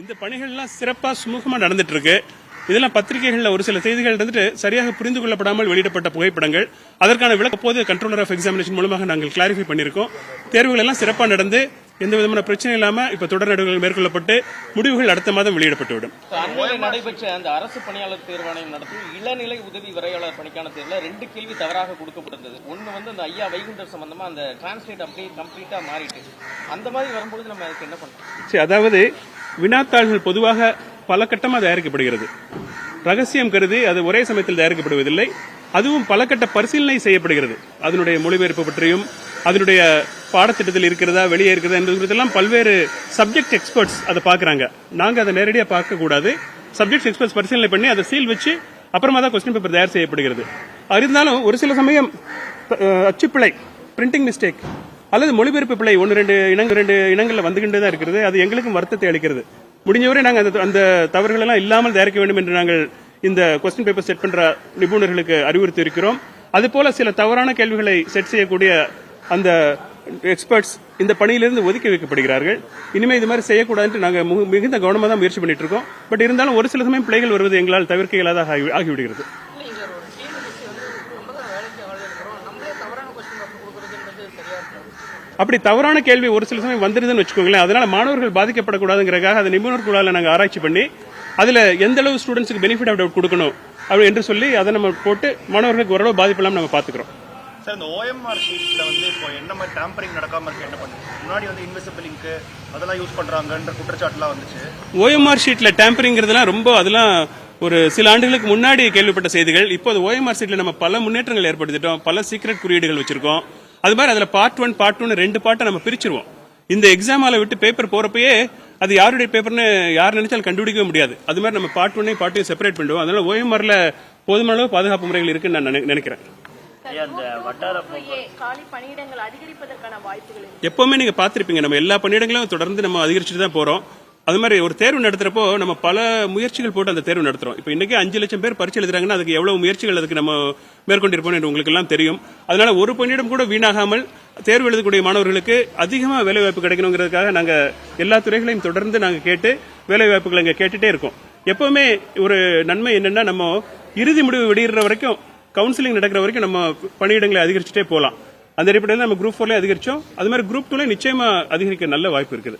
இந்த பணிகள்லாம் சிறப்பா சுமூகமா நடந்துட்டு இருக்கு இதெல்லாம் பத்திரிகைகள்ல ஒரு சில செய்திகள் இருந்துட்டு சரியாக புரிந்து கொள்ளப்படாமல் வெளியிடப்பட்ட புகைப்படங்கள். அதற்கான விளக்க போது கண்ட்ரோலர் ஆஃப் எக்ஸாமினேஷன் மூலமாக நாங்கள் கிளாரிஃபை பண்ணியிருக்கோம். தேர்வுகள் எல்லாம் சிறப்பாக நடந்து எந்த விதமான பிரச்சனை இல்லாம இப்ப தொடர் நடவடிக்கைகள் மேற்கொள்ளப்பட்டு முடிவுகள் அடுத்த மாதம் வெளியிடப்பட்டுவிடும் அண்மையில் நடைபெற்ற அந்த அரசு பணியாளர் தேர்வாணையம் நடத்தும் இளநிலை உதவி விரைவாளர் பணிக்கான தேர்வுல ரெண்டு கேள்வி தவறாக கொடுக்கப்பட்டிருந்தது. ஒன்னு வந்து அந்த ஐயா வைகுண்டர் சம்பந்தமா அந்த டிரான்ஸ்லேட் அப்படியே கம்ப்ளீட்டா மாறிட்டு. அந்த மாதிரி வரும்பொழுது நம்ம அதுக்கு என்ன பண்றோம் சரி அதாவது வினாத்தாள்கள் பொதுவாக பல கட்டமாக தயாரிக்கப்படுகிறது. ரகசியம் கருதி அது ஒரே சமயத்தில் தயாரிக்கப்படுவதில்லை. அதுவும் பல கட்ட பரிசீலனை செய்யப்படுகிறது. அதனுடைய மொழிபெயர்ப்பு பற்றியும் அதனுடைய பாடத்திட்டத்தில் இருக்கிறதா வெளியே இருக்கிறதா என்பது குறித்தெல்லாம் பல்வேறு சப்ஜெக்ட் எக்ஸ்பர்ட்ஸ் அதை பார்க்குறாங்க. நாங்கள் அதை நேரடியாக பார்க்கக்கூடாது சப்ஜெக்ட் எக்ஸ்பர்ட்ஸ் பரிசீலனை பண்ணி அதை சீல் வச்சு அப்புறமா தான் கொஸ்டின் பேப்பர் தயார் செய்யப்படுகிறது. அது இருந்தாலும் ஒரு சில சமயம் அச்சுப்பிழை பிரிண்டிங் மிஸ்டேக் அல்லது மொழிபெயர்ப்பு பிள்ளை ஒன்று ரெண்டு இனங்கள் ரெண்டு இனங்களில் வந்துகிட்டே தான் இருக்கிறது. அது எங்களுக்கும் வருத்தத்தை அளிக்கிறது. முடிஞ்சவரை நாங்கள் அந்த அந்த தவறுகள் எல்லாம் இல்லாமல் தயாரிக்க வேண்டும் என்று நாங்கள் இந்த கொஸ்டின் பேப்பர் செட் பண்ற நிபுணர்களுக்கு அறிவுறுத்தி இருக்கிறோம் அதுபோல சில தவறான கேள்விகளை செட் செய்யக்கூடிய அந்த எக்ஸ்பர்ட்ஸ் இந்த பணியிலிருந்து ஒதுக்கி வைக்கப்படுகிறார்கள். இனிமே இது மாதிரி செய்யக்கூடாதுன்னு நாங்கள் மு- மிகுந்த கவனமாக தான் முயற்சி பண்ணிட்டு இருக்கோம். பட் இருந்தாலும் ஒரு சில சமயம் பிழைகள் வருவது எங்களால் தவிர்க்க இயலாத ஆகி- ஆகிவிடுகிறது இல்ல இங்க ஒரு டிஎன்பிஎஸ்சி வந்து ரொம்ப தான் வேலைக்கு ஆள் எடுக்கிறோம் நம்மளே தவறான கொஸ்டின் பேப்பர் கொடுக்குறதுன்றது சரியா இருக்காது அப்படி தவறான கேள்வி ஒரு சில சமயம் வந்துருதுன்னு வச்சுக்கோங்களேன். அதனால மாணவர்கள் பாதிக்கப்படக்கூடாதுங்கிறதுக்காக அதை நிபுணர் குழாவில் நாங்கள் ஆராய்ச்சி பண்ணி அதுல எந்த அளவு ஸ்டூடெண்ட்ஸுக்கு பெனிஃபிட் டவுட் கொடுக்கணும் அப்படி என்று சொல்லி அதை நம்ம போட்டு மாணவர்களுக்கு ஓரளவு பாதிப்பு இல்லாமல் நம்ம பார்த்துக்கிறோம் சார் இந்த ஓஎம்ஆர் ஷீட்ல வந்து இப்போ என்ன மாதிரி டேம்பரிங் நடக்காம இருக்கு என்ன பண்ணுது? முன்னாடி வந்து இன்வெசிபிள் இங்க் அதெல்லாம் யூஸ் பண்றாங்கன்ற குற்றச்சாட்டுலாம் வந்துச்சு. ஓஎம்ஆர் ஷீட்ல டேம்பரிங்கிறதுலாம் ரொம்ப அதெல்லாம் ஒரு சில ஆண்டுகளுக்கு முன்னாடி கேள்விப்பட்ட செய்திகள். இப்போ அது ஓஎம்ஆர் ஷீட்ல நம்ம பல முன்னேற்றங்கள் ஏற்படுத்திட்டோம். பல சீக்ரெட் குறியீடுகள் வச்சிருக்கோம். அது மாதிரி அதுல பார்ட் ஒன் பார்ட் டூ ரெண்டு பார்ட்டை நம்ம பிரிச்சிருவோம். இந்த எக்ஸாம் ஹாலை விட்டு பேப்பர் போறப்பயே அது யாருடைய பேப்பர்னு யார் நினைச்சாலும் கண்டுபிடிக்கவே முடியாது. அது மாதிரி நம்ம பார்ட் ஒன்னையும் பார்ட்டையும் செப்பரேட் பண்ணுவோம் அதனால ஓஎம்ஆர்ல போதுமான அளவு பாதுகாப்பு முறைகள் இருக்குன்னு நான் நினை- நினைக்கிறேன். எப்பவுமே நீங்க பார்த்திருப்பீங்க. நம்ம எல்லா பணியிடங்களும் தொடர்ந்து நம்ம அதிகரிச்சுட்டு தான் போறோம். அது மாதிரி ஒரு தேர்வு நடத்துறப்போ நம்ம பல முயற்சிகள் போட்டு அந்த தேர்வு நடத்துறோம். இப்போ இன்னைக்கு அஞ்சு லட்சம் பேர் பரிசு எழுதுறாங்கன்னா அதுக்கு எவ்வளவு முயற்சிகள் அதுக்கு நம்ம மேற்கொண்டிருப்போம் என்று உங்களுக்கு எல்லாம் தெரியும். அதனால ஒரு பணியிடம் கூட வீணாகாமல் தேர்வு எழுதக்கூடிய மாணவர்களுக்கு அதிகமாக வேலை வாய்ப்பு கிடைக்கணுங்கிறதுக்காக நாங்கள் எல்லா துறைகளையும் தொடர்ந்து நாங்கள் கேட்டு வேலை வாய்ப்புகளை இங்க கேட்டுட்டே இருக்கோம். எப்பவுமே ஒரு நன்மை என்னன்னா நம்ம இறுதி முடிவு வெளியிடுற வரைக்கும் கவுன்சிலிங் நடக்கிற வரைக்கும் நம்ம பணியிடங்களை அதிகரிச்சுட்டே போகலாம் அந்த அடிப்படையில் நம்ம குரூப் ஃபோர்லேயே அதிகரிச்சோம். அது மாதிரி குரூப் டூல நிச்சயமா அதிகரிக்க நல்ல வாய்ப்பு இருக்குது.